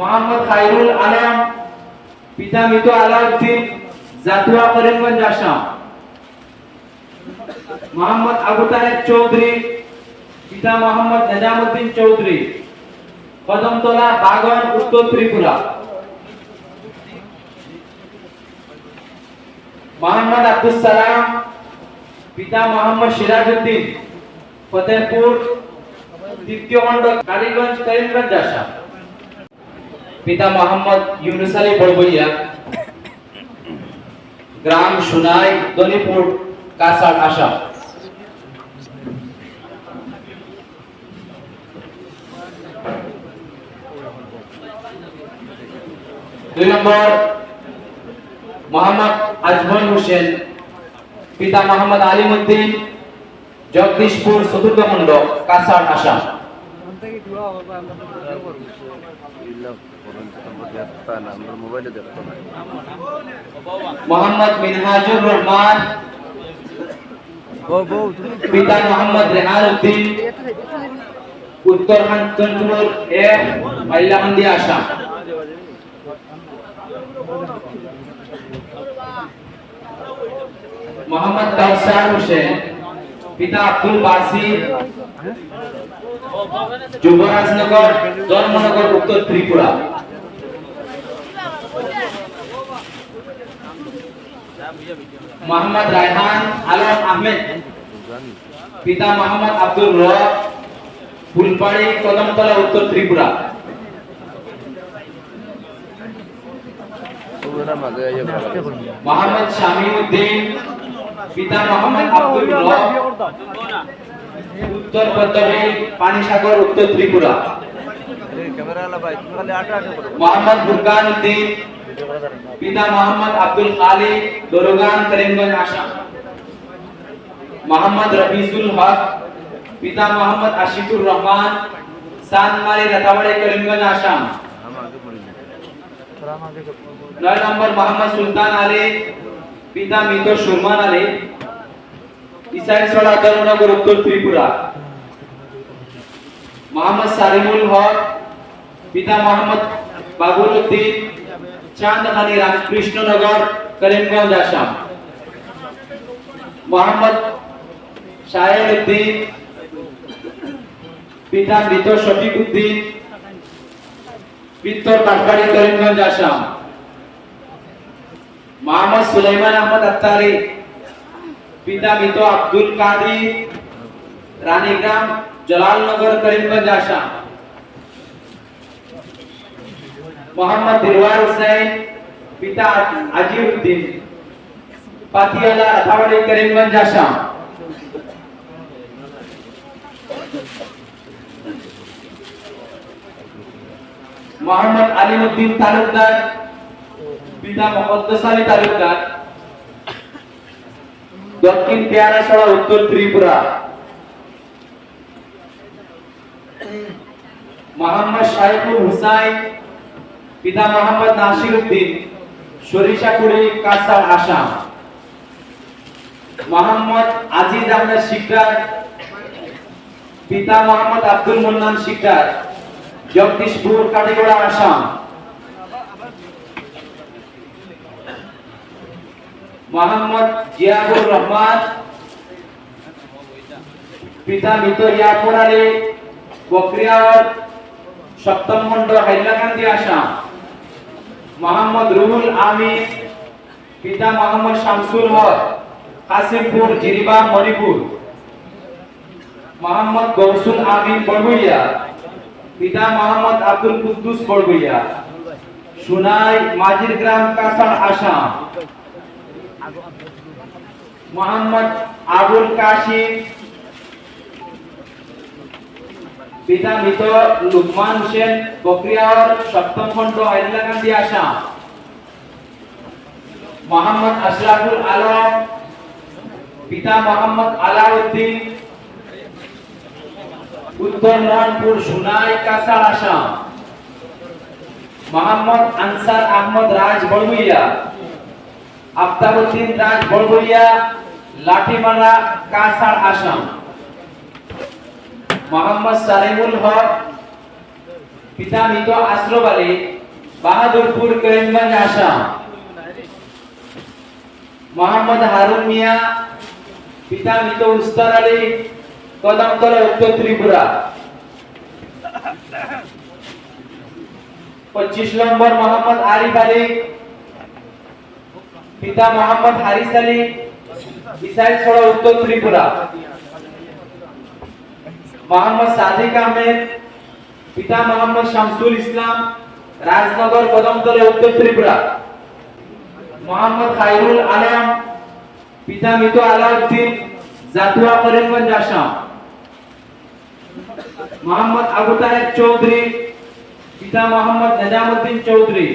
মোহাম্মদ খাইরুল আলম, পিতা মৃত আলাউদ্দিন, জাতুয়া করিমগঞ্জ আসাম। মোহাম্মদ আবু তাহের চৌধুরী, পিতা মোহাম্মদ নিজামুদ্দিন চৌধুরী। কদমতলা, বাগন, উত্তর ত্রিপুরা। মোহাম্মদ আব্দুল সালাম, পিতা মোহাম্মদ সিরাজউদ্দিন, ফতেহপুর, দ্বিতীয় খণ্ড কালীগঞ্জ, করিমগঞ্জ আসাম। পিতা মোহাম্মদ ইউনুস আলী বড়বইয়া গ্রাম সুনাই, দনিপুর কাসার আসাম। দুই নম্বর, মোহাম্মদ আজমল হোসেন, পিতা মোহাম্মদ আলিমুদ্দিন, জগদীশপুর চতুর্থ খণ্ড কাসার আসাম। আমরা মোবাইলে দেখতো না মোহাম্মদ মিনহাজুর রহমান পিতা মোহাম্মদ রেহান উদ্দিন উত্তর কাঞ্চনপুর এক আসাম মোহাম্মদ কাউসার হোসেন পিতা আব্দুল বাসি যুবরাজনগর ধর্মনগর উত্তর ত্রিপুরা। মোহাম্মদ রায়হান আলম আহমেদ। পিতা মোহাম্মদ আব্দুল রব ফুলবাড়ি কদমতলা, উত্তর ত্রিপুরা। মোহাম্মদ শামীউদ্দিন, পিতা মোহাম্মদ আব্দুল রব, উত্তর পদ্মী পানিসাগর, উত্তর ত্রিপুরা। মোহাম্মদ ফুরকান উদ্দিন পিতা মোহাম্মদ আব্দুল খালিক দরগান করিমগঞ্জ আসাম মোহাম্মদ রফিজুল হক পিতা মোহাম্মদ আশিকুর রহমান সানমারি রাতাবাড়ি করিমগঞ্জ আসাম আমার আগে পড়ি নয় নম্বর মোহাম্মদ সুলতান আলী পিতা মৃত সুরমান আলী ইসাইল ছড়া ধর্মনগর উত্তর ত্রিপুরা মোহাম্মদ সালিমুল হক পিতা মোহাম্মদ বাবুল উদ্দিন চাঁদখানি রামকৃষ্ণনগর করিমগঞ্জ আসাম মোহাম্মদ শাহেল উদ্দিন পিতা মৃত শফিক উদ্দিন বিত্তর কাঠবাড়ি করিমগঞ্জ আসাম মোহাম্মদ সুলাইমান আহমদ আত্তারি পিতা মৃত আব্দুল কাদির রানীগ্রাম জলালনগর করিমগঞ্জ আসাম মোহাম্মদ দিলওয়ার হুসাইন পিতা আজিউদ্দিন পাতিয়ালা রাধাবাড়ি করিমগঞ্জ আসাম মোহাম্মদ আলিমুদ্দিন তালুকদার পিতা মোহাম্মদ আলী তালুকদার দক্ষিণ পেয়ারাছড়া উত্তর ত্রিপুরা মোহাম্মদ শাইকুল হুসাইন পিতা মোহাম্মদ নাসির উদ্দিন সরিষাকুড়ি কাসার আসাম। মোহাম্মদ আজিজ আহমেদ শিকদার, পিতা মোহাম্মদ আব্দুল মুন্নান শিকদার, জগদীশপুর কাটিগড়া আসাম। মোহাম্মদ জিয়াউর রহমান, পিতা মৃত ইয়াকুর আলী, বকরিয়ার সপ্তম খণ্ড হাইলাকান্দি, আসাম। মোহাম্মদ রুহুল আমিন, পিতা মোহাম্মদ শামসুল হক কাসিমপুর জিরিবা, মণিপুর। মোহাম্মদ গৌসুল আমিন বড়বইয়া পিতা মোহাম্মদ আব্দুল কুদ্দুস বড়বইয়া সুনাই মাজির গ্রাম কাসার আসাম। মোহাম্মদ আবুল কাশিম পিতা মৃত লুকমান হোসেন বকরিয়ার সপ্তম খণ্ড হাইলাকান্দি আসাম। মোহাম্মদ আশরাফুল আলম, পিতা মোহাম্মদ আলাউদ্দিন, উত্তর মোহনপুর সুনাই কাসার আসাম। মোহাম্মদ আনসার আহমদ রাজ বড়বইয়া আফতাবুদ্দিন রাজ বড়বইয়া লাঠিমালা কাসার আসাম। মোহাম্মদ সালিমুল হক পিতা মৃত আশ্রফ আলী, বাহাদুরপুর, করিমগঞ্জ, আসাম। মোহাম্মদ হারুন মিয়া পিতা মৃত উস্তার আলী কদমতলা উত্তর ত্রিপুরা। পঁচিশ নম্বর মোহাম্মদ আরিফ আলী, পিতা মোহাম্মদ হারিস আলী ইসাইল ছড়া উত্তর ত্রিপুরা। মোহাম্মদ সাদিক আহমেদ, পিতা মোহাম্মদ শামসুল ইসলাম, রাজনগর কদমতলা, উত্তর ত্রিপুরা। মোহাম্মদ খাইরুল আলম, পিতা মৃত আলাউদ্দিন, জাতুয়া করিমগঞ্জ, আসাম। মোহাম্মদ আবু তাহের চৌধুরী, পিতা মোহাম্মদ নিজামুদ্দিন চৌধুরী।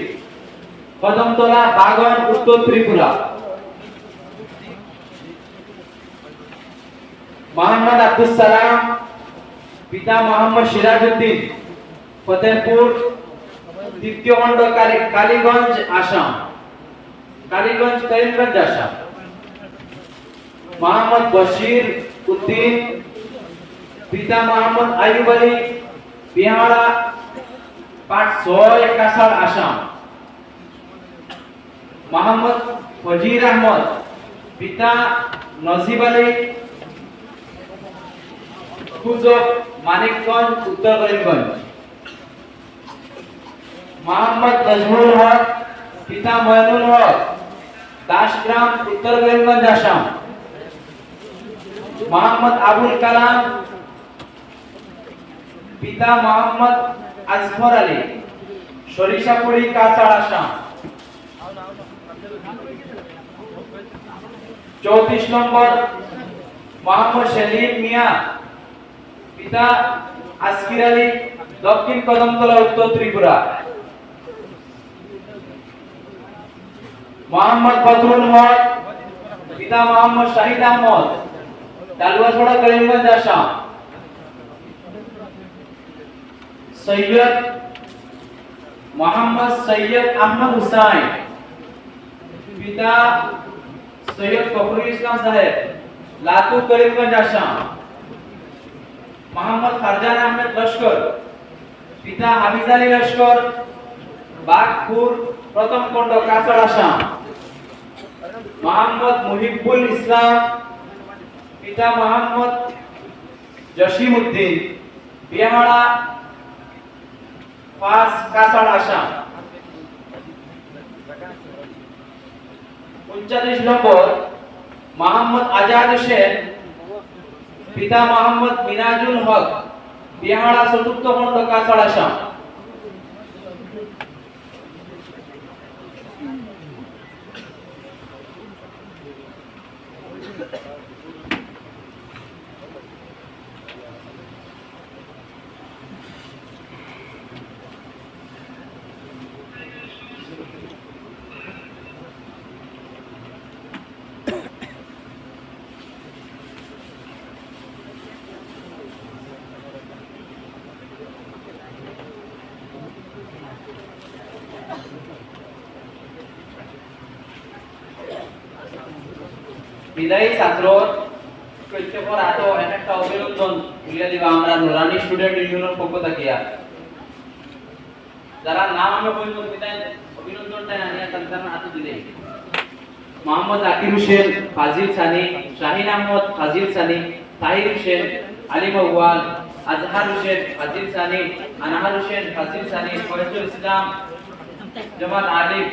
কদমতলা, বাগন, উত্তর ত্রিপুরা। মোহাম্মদ আব্দুল সালাম পিতা মোহাম্মদ সিরাজউদ্দিন, ফতেহপুর, দ্বিতীয় খণ্ড কালী- কালীগঞ্জ, আসাম। কালীগঞ্জ করিমগঞ্জ, আসাম। মোহাম্মদ বশির উদ্দিন, পিতা মোহাম্মদ আইয়ুব আলী, বিহারা পাট ছয়, কাছাড়, আসাম। মোহাম্মদ ফজির আহমদ, পিতা নজিব আলী খুজক মানিকগঞ্জ, উত্তর করিমগঞ্জ। মোহাম্মদ নজমুল হক, পিতা ময়নুল হক, দাসগ্রাম, উত্তর করিমগঞ্জ, আসাম। মোহাম্মদ আবুল কালাম, পিতা মোহাম্মদ আজফর আলী, সরিষাপুরি কাছাড় আসাম। চৌত্রিশ নম্বর, মোহাম্মদ সেলিম মিয়া পিতা আসকির আলী, দক্ষিণ কদমতলা, উত্তর ত্রিপুরা। মোহাম্মদ বদরুল হক পিতা মোহাম্মদ শাহিদ আহমদ, ডালুয়াছড়া, করিমগঞ্জ, আসাম। সৈয়দ মোহাম্মদ সৈয়দ আহমদ হুসাইন, পিতা সৈয়দ ফখরুল ইসলাম সাহেব লাতু করিমগঞ্জ, আসাম। মোহাম্মদ ফারজান আহমেদ লস্কর, পিতা হাফিজ আলী লস্কর, বাগপুর প্রথম খণ্ড, কাছাড় আসাম। মোহাম্মদ মুহিবুল ইসলাম, পিতা মোহাম্মদ জসিম উদ্দিন বিহারা পাঁচ কাছাড় আসাম। উনচাল্লিশ নম্বর, মোহাম্মদ আজাদ হোসেন পিতা মোহাম্মদ মিনাজুল হক বিহারা চতুর্থ খণ্ড কাছাড় আসাম বিদায়ী ছাত্র প্রত্যেকের হাতে একটা অভিনন্দন বুঝিয়ে দিবা আমরা নুরানি স্টুডেন্ট ইউনিয়নের পক্ষ থাকিয়া যারা নাম আমি অভিনন্দন বিদায় অভিনন্দনটা আনিয়া তাদের হাতে দিলে মোহাম্মদ আকির হোসেন, ফাজিল সানি শাহিন আহমদ, ফাজিল সানি তাহির হোসেন, আলী মহওয়াল, আজহার হোসেন, ফাজিল সানি আনাহার হোসেন, ফাজিল সানি ফয়জুল ইসলাম জামাল আলিফ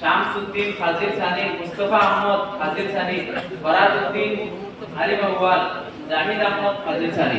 শামসুদ্দিন ফাজিল সানি মুস্তফা আহমদ ফাজিল সানি ফরাদউদ্দিন আলী মহওয়াল জাহিদ আহমদ ফাজিল সানি।